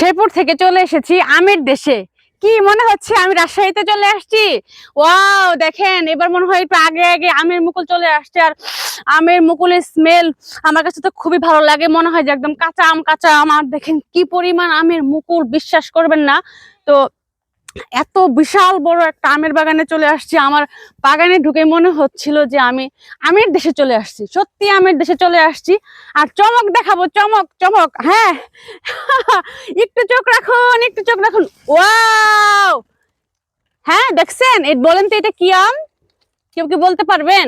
শেরপুর থেকে চলে এসেছি আমের দেশে। কি মনে হচ্ছে? আমি রাজশাহীতে চলে আসছি? ওয়াও, দেখেন, এবার মনে হয় একটু আগে আগে আমের মুকুল চলে আসছে আর আমের মুকুলের স্মেল আমার কাছে তো খুবই ভালো লাগে। মনে হয় যে একদম কাঁচা আম কাঁচা আম। আর দেখেন কি পরিমাণ আমের মুকুল, বিশ্বাস করবেন না। তো এত বিশাল বড় একটা আমের বাগানে চলে আসছি। আমার বাগানে ঢুকে মনে হচ্ছিল যে আমি আমের দেশে চলে আসছি। সত্যি আমের দেশে চলে আসছি। আর চমক দেখাবো, চমক চমক হ্যাঁ। একটু চোখ রাখুন, একটু চোখ রাখুন। ওয়াও! হ্যাঁ দেখছেন? বলেন তো এটা কি আম? কেউ কি বলতে পারবেন?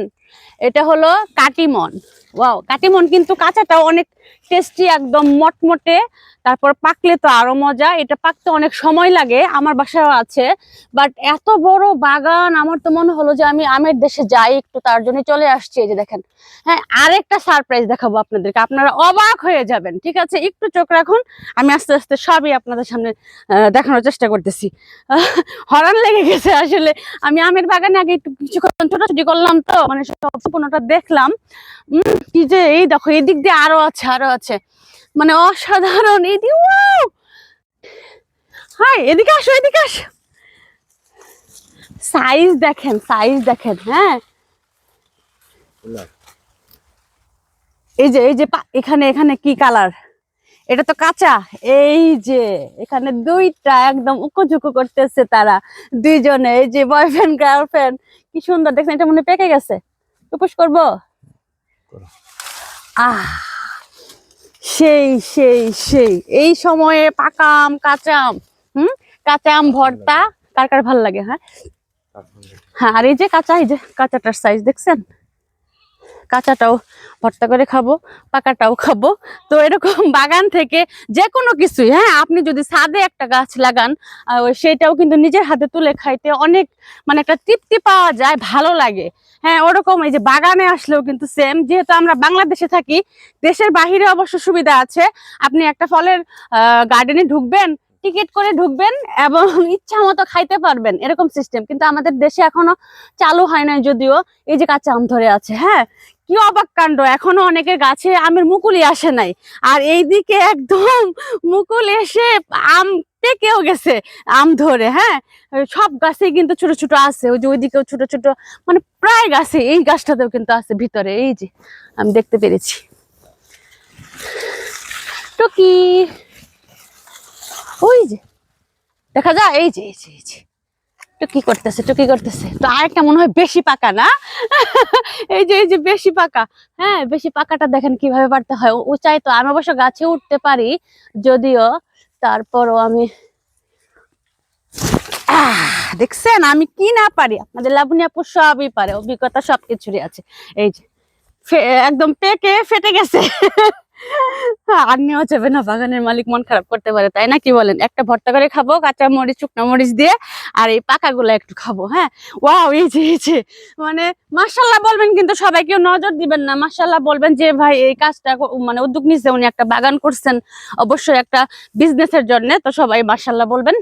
এটা হলো কাটিমন। ওয়াও কাটিমন কিন্তু কাঁচাটাও অনেক টেস্টি একদম মটমটে, তারপর পাকলে তো আরও মজা। এটা পাকতে অনেক সময় লাগে, আমার বাসায় আছে। বাট এত বড় বাগান, আমার তো মনে হলো যে আমি আমের দেশে যাই, একটু তার জন্য চলে আসছি। এই যে দেখেন হ্যাঁ আরেকটা সারপ্রাইজ দেখাবো আপনাদেরকে। আপনারা অবাক হয়ে যাবেন, ঠিক আছে? একটু চোখ রাখুন, আমি আস্তে আস্তে সবই আপনাদের সামনে দেখানোর চেষ্টা করতেছি। হরান লেগে গেছে আসলে। আমি আমের বাগানে আগে একটু কিছুক্ষণ ছোটাছুটি করলাম তো মানে সব সম্পূর্ণটা দেখলাম। উম, কি যে এই দেখো এদিক দিয়ে আরও আছে আরও আছে। মানে অসাধারণ এদিকে হাই এদিকে আসো এদিকে আসো। সাইজ দেখেন সাইজ দেখেন হ্যাঁ। এই যে এই যে এখানে এখানে কি কালার? এটা তো কাঁচা। এই যে এখানে দুইটা একদম উকুঝুকু করতেছে তারা। দুইজনে এই যে বয়ফ্রেন্ড গার্লফ্রেন্ড কি সুন্দর দেখছেন এটা মনে পেকে গেছে। উপোস করব? আহ সেই সেই সেই। এই সময়ে পাকা আম কাঁচা আম হুম কাঁচা আম ভর্তা কার কার ভালো লাগে হ্যাঁ? হ্যাঁ আর এই যে কাঁচা এই যে কাঁচাটার সাইজ দেখছেন? কাঁচাটাও ভর্তা করে খাব, পাকাটাও খাব। তো এরকম বাগান থেকে যে কোনো কিছুই হ্যাঁ আপনি যদি ছাদে একটা গাছ লাগান সেটাও কিন্তু নিজের হাতে তুলে খাইতে অনেক মানে একটা তৃপ্তি পাওয়া যায়, ভালো লাগে। হ্যাঁ ওরকম এই যে বাগানে আসলেও কিন্তু সেম যেহেতু আমরা বাংলাদেশে থাকি, দেশের বাহিরে অবশ্য সুবিধা আছে। আপনি একটা ফলের গার্ডেনে ঢুকবেন টিকিট করে ঢুকবেন এবং ইচ্ছা মতো খাইতে পারবেন, এরকম সিস্টেম কিন্তু আমাদের দেশে এখনও চালু হয় নাই যদিও, এই যে কাঁচা আম ধরে আছে হ্যাঁ? কি অবাক কাণ্ড, এখনও অনেকের গাছে আমের মুকুলই আসে নাই। আর এইদিকে একদম মুকুল এসে আম পেকেও গেছে, আম ধরে হ্যাঁ? সব গাছে কিন্তু ছোট ছোট আছে, ওই যে ওইদিকেও ছোট ছোট মানে প্রায় গাছে, এই গাছটাতেও কিন্তু আছে ভিতরে, এই যে, আমি দেখতে পেরেছি। টুকি! ওই যে, দেখা যায় এই যে এই যে এই যে। টুকি করতেছে টুকি করতেছে? তো আরেকটা মনে হয়, বেশি পাকা না? এই যে এই যে, বেশি পাকা। হ্যাঁ বেশি পাকাটা দেখেন কীভাবে পারতে হয়। উঁচাই তো আমি অবশ্য গাছে উঠতে পারি, যদিও তারপরও আমি দেখছেন, আমি কি না পারি? আপনাদের লাবণী আপু সবই পারে, অভিজ্ঞতা সবকিছুরই আছে। এই যে একদম পেকে, ফেটে গেছে। আর নেওয়া যাবে না বাগানের মালিক মন খারাপ করতে পারে, তাই না? কি বলেন? একটা ভর্তা করে খাব, কাঁচা মরিচ, শুকনো মরিচ দিয়ে, আর এই পাকাগুলো একটু খাব হ্যাঁ? ওয়াও, এই যে মানে মাশাল্লাহ বলবেন, কিন্তু সবাই কেউ নজর দিবেন না। মাশাল্লাহ বলবেন যে, ভাই, এই কাজটা মানে উদ্যোগ নিচ্ছে উনি একটা বাগান করছেন, অবশ্যই একটা বিজনেসের জন্য। তো সবাই মার্শাল্লাহ বলবেন,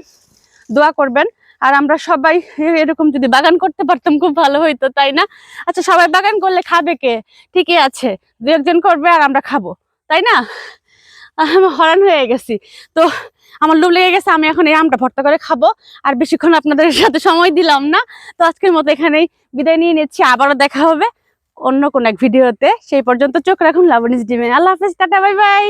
দোয়া করবেন। আর আমরা সবাই এরকম যদি বাগান করতে পারতাম, খুব ভালো হইতো, তাই না? আচ্ছা সবাই বাগান করলে খাবে কে? ঠিকই আছে দু একজন করবে আর আমরা খাব। তাই না? আমি হরান হয়ে গেছি। তো আমার লোভ লেগে গেছে, আমি এখন এই আমটা ভর্তা করে খাব। আর বেশিক্ষণ আপনাদের সাথে সময় দিলাম না। তো আজকের মতো এখানেই বিদায় নিয়ে নিচ্ছি। আবারও দেখা হবে অন্য কোনো এক ভিডিওতে। সেই পর্যন্ত চোখ রাখুন লাবণীজ ডিমে আল্লাহ হাফেজ, টাটা, বাই বাই।